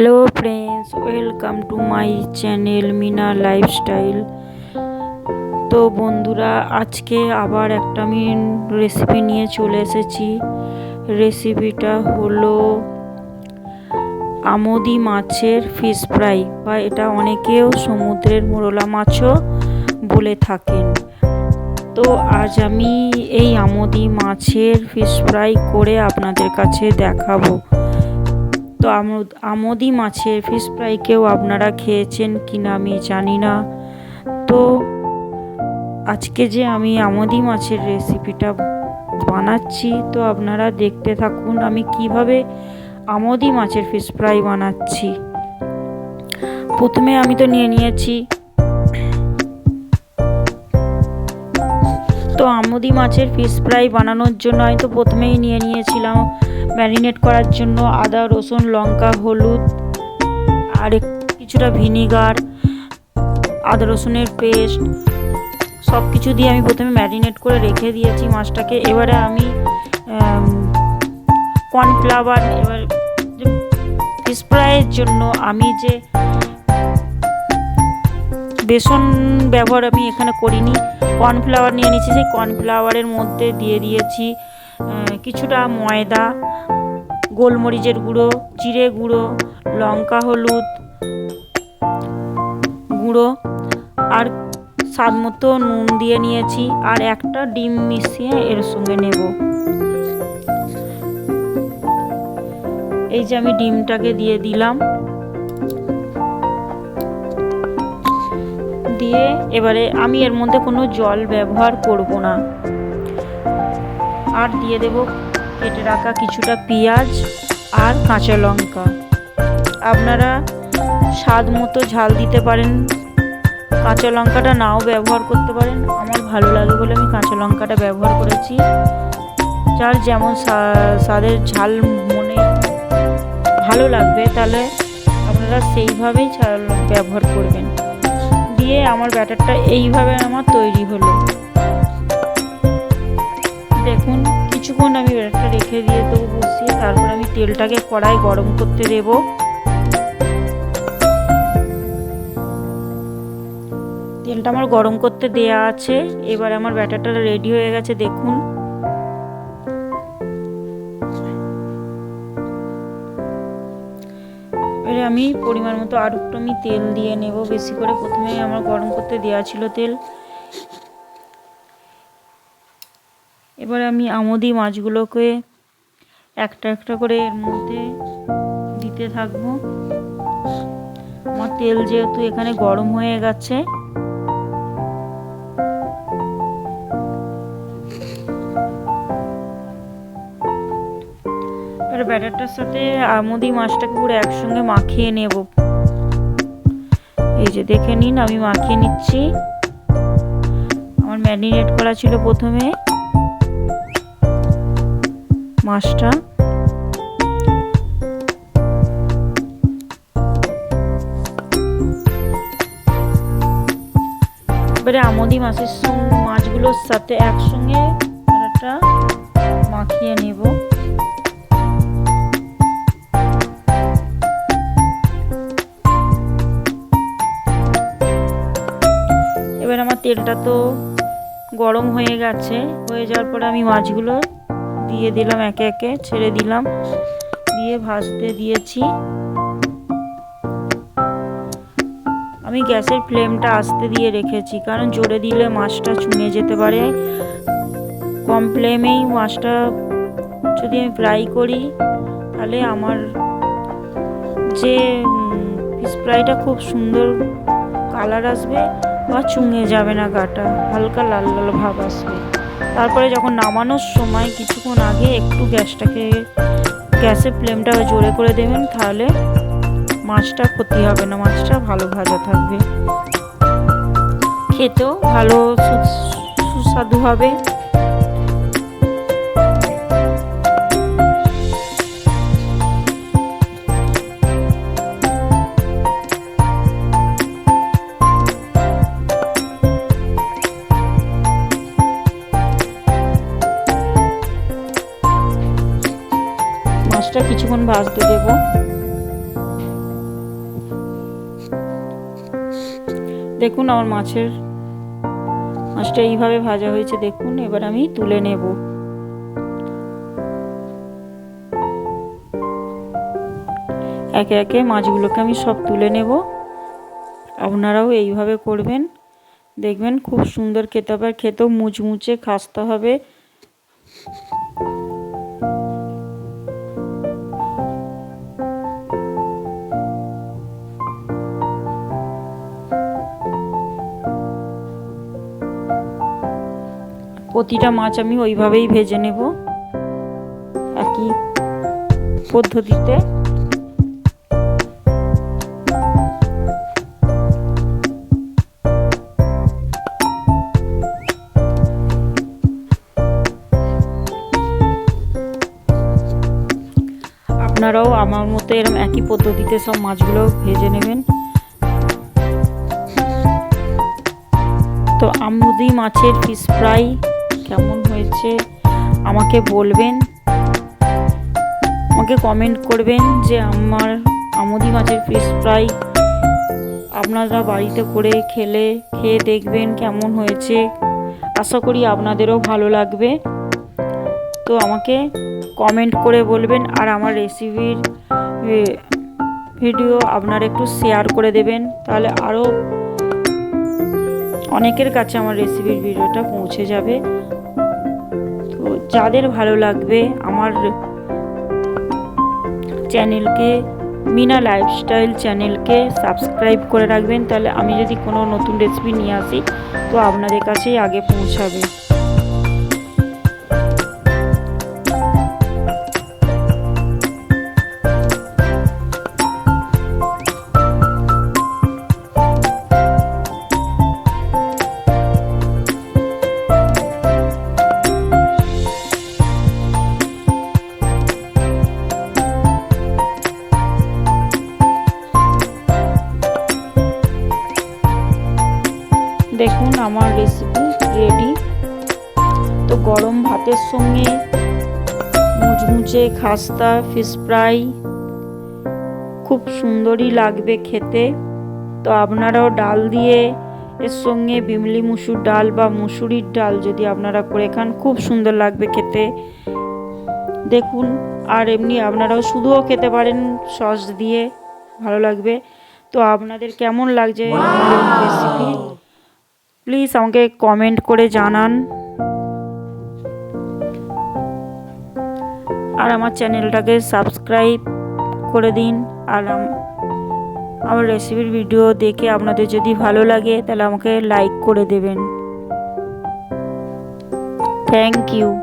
Hello friends welcome to my channel Meena lifestyle তো বন্ধুরা, আজকে আবার একটা আমি রেসিপি নিয়ে চলে এসেছি। রেসিপিটা হলো আমদি মাছের ফিশ ফ্রাই বা এটা অনেকেও সমুদ্রের মোরলা মাছও বলে থাকেন। তো আজ আমি এই আমদি মাছের ফিশ ফ্রাই করে আপনাদের কাছে দেখাবো। তো আমোদ আমোদি মাছের ফিশ ফ্রাই কেউ আপনারা খেয়েছেন কি না আমি জানি না। তো আজকে যে আমি আমদি মাছের রেসিপিটা বানাচ্ছি, তো আপনারা দেখতে থাকুন আমি কীভাবে আমোদি মাছের ফিশ ফ্রাই বানাচ্ছি। প্রথমে আমি তো নিয়ে নিয়েছি। তো আমদি মাছের ফিশ ফ্রাই বানানোর জন্য আমি তো প্রথমেই নিয়ে নিয়েছিলাম। ম্যারিনেট করার জন্য আদা, রসুন, লঙ্কা, হলুদ, আর কিছুটা ভিনিগার আদা, রসুনের পেস্ট সব কিছু দিয়ে আমি প্রথমে ম্যারিনেট করে রেখে দিয়েছি মাছটাকে। এবারে আমি কর্নফ্লাওয়ার এবার ফিশ ফ্রাইয়ের জন্য আমি যে বেসন ব্যবহার আমি এখানে করিনি কর্নফ্লাওয়ার নিয়ে নিয়েছি, সেই কর্নফ্লাওয়ারের মধ্যে দিয়ে দিয়েছি কিছুটা ময়দা, গোলমরিচের গুঁড়ো, জিরে গুঁড়ো, লঙ্কা, হলুদ গুঁড়ো আর স্বাদ মতো নুন দিয়ে নিয়েছি আর একটা ডিম মিশিয়ে এর সঙ্গে নেব। এই যে আমি ডিমটাকে দিয়ে দিলাম। দিয়ে এবারে আমি এর মধ্যে কোনো জল ব্যবহার করব না। আর দিয়ে দেব কেটে রাখা কিছুটা পেঁয়াজ আর কাঁচা লঙ্কা। আপনারা স্বাদ মতো ঝাল দিতে পারেন। কাঁচা লঙ্কাটা নাও ব্যবহার করতে পারেন। আমার ভালো লাগে বলে আমি কাঁচা লঙ্কাটা ব্যবহার করেছি। যার যেমন স্বাদের ঝাল মনে ভালো লাগবে, তাহলে আপনারা সেইভাবেই ব্যবহার করবেন। দিয়ে আমার ব্যাটারটা এইভাবে আমার তৈরি হলো। দেখুন, কিছুক্ষণ আমি ব্যাটারটা রেখে দিয়ে দেবো বসিয়ে, তারপর আমি তেলটাকে কড়াই গরম করতে দেব। তেলটা আমার গরম করতে দেয়া আছে, এবার আমার ব্যাটারটা রেডি হয়ে গেছে, দেখুন। এবারে আমি পরিমাণ মতো আর একটু আমি তেল দিয়ে নেব, বেশি করে প্রথমে আমার গরম করতে দেওয়া ছিল তেল। এবার আমি আমদি মাছগুলোকে একটা একটা করে এর মধ্যে দিতে থাকব। আমার তেল যেহেতু এখানে গরম হয়ে গেছে। ব্যাটারটার সাথে আমদি মাছটাকে পুরো একসঙ্গে মাখিয়ে নেব। এই যে দেখে নিন, আমি মাখিয়ে নিচ্ছি। আমার ম্যারিনেট করা ছিল প্রথমে। মাছটা। এবারে আমদি মাছের মাছগুলোর সাথে একসঙ্গে একটা মাখিয়ে নেব। এবার আমার তেলটা তো গরম হয়ে গেছে। হয়ে যাওয়ার পরে আমি মাছগুলো দিয়ে দিলাম একে একে, ছেড়ে দিলাম। দিয়ে ভাজতে দিয়েছি। আমি গ্যাসের ফ্লেমটা আস্তে দিয়ে রেখেছি, কারণ জোরে দিলে মাছটা চুনে যেতে পারে। কম ফ্লেমেই মাছটা যদি আমি ফ্রাই করি, তাহলে আমার যে ফিশ ফ্রাইটা খুব সুন্দর কালার আসবে, বা চুঙে যাবে না গাটা, হালকা লাল লাল ভাব আসবে। তারপরে যখন নামানোর সময় কিছুক্ষণ আগে একটু গ্যাসটাকে, গ্যাসের ফ্লেমটা জোরে করে দেবেন, তাহলে মাছটা ক্ষতি হবে না, মাছটা ভালো ভাজা থাকবে। খেতেও ভালো সুস্বাদু হবে। কিছুক্ষণ ভাজতে দেব। দেখুন আমার মাছের মাছটা এইভাবে ভাজা হয়েছে, দেখুন, এবার আমি তুলে নেব। একে একে মাছগুলোকে আমি সব তুলে নেব। আপনারাও এইভাবে করবেন। দেখবেন খুব সুন্দর খেতে হবে খেতেও মুচমুচে, খাসতে হবে। প্রতিটা মাছ আমি ওইভাবেই ভেজে নেব। একই পদ্ধতিতে। আপনারাও আমার মতো এরকম একই পদ্ধতিতে সব মাছগুলো ভেজে নেবেন। তো আমুদি মাছের ফিশ ফ্রাই কেমন হয়েছে, আমাকে বলবেন। আমাকে কমেন্ট করবেন যে আমার আমুদি মাছের ফিশ ফ্রাই আপনারা বাড়িতে করে খেলে, খেয়ে দেখবেন কেমন হয়েছে। আশা করি আপনাদেরও ভালো লাগবে। তো আমাকে কমেন্ট করে বলবেন আর আমার রেসিপির ভিডিও আপনারা একটু শেয়ার করে দেবেন। তাহলে আরও অনেকের কাছে আমার রেসিপির ভিডিওটা পৌঁছে যাবে। যাদের ভালো লাগবে আমার চ্যানেলকে, মিনা লাইফস্টাইল চ্যানেলকে সাবস্ক্রাইব করে রাখবেন। তাহলে আমি যদি কোনো নতুন রেসিপি নিয়ে আসি, তো আপনাদের কাছেই আগে পৌঁছাবে। দেখুন আমার রেসিপি রেডি তো গরম ভাতের সঙ্গে মুচমুচে খাস্তা ফিশ ফ্রাই খুব সুন্দরই লাগবে খেতে। তো আপনারাও ডাল দিয়ে এর সঙ্গে বিমলি মুসুর ডাল বা মুসুরির ডাল যদি আপনারা করে খান খুব সুন্দর লাগবে খেতে। দেখুন আর এমনি আপনারাও শুধুও খেতে পারেন সস দিয়ে ভালো লাগবে। তো আপনাদের কেমন লাগছে রেসিপি প্লিজ আমাকে কমেন্ট করে জানান। আর আমার চ্যানেলটাকে সাবস্ক্রাইব করে দিন। আর আমার রেসিপির ভিডিও দেখে আপনাদের যদি ভালো লাগে তাহলে আমাকে লাইক করে দেবেন। Thank you.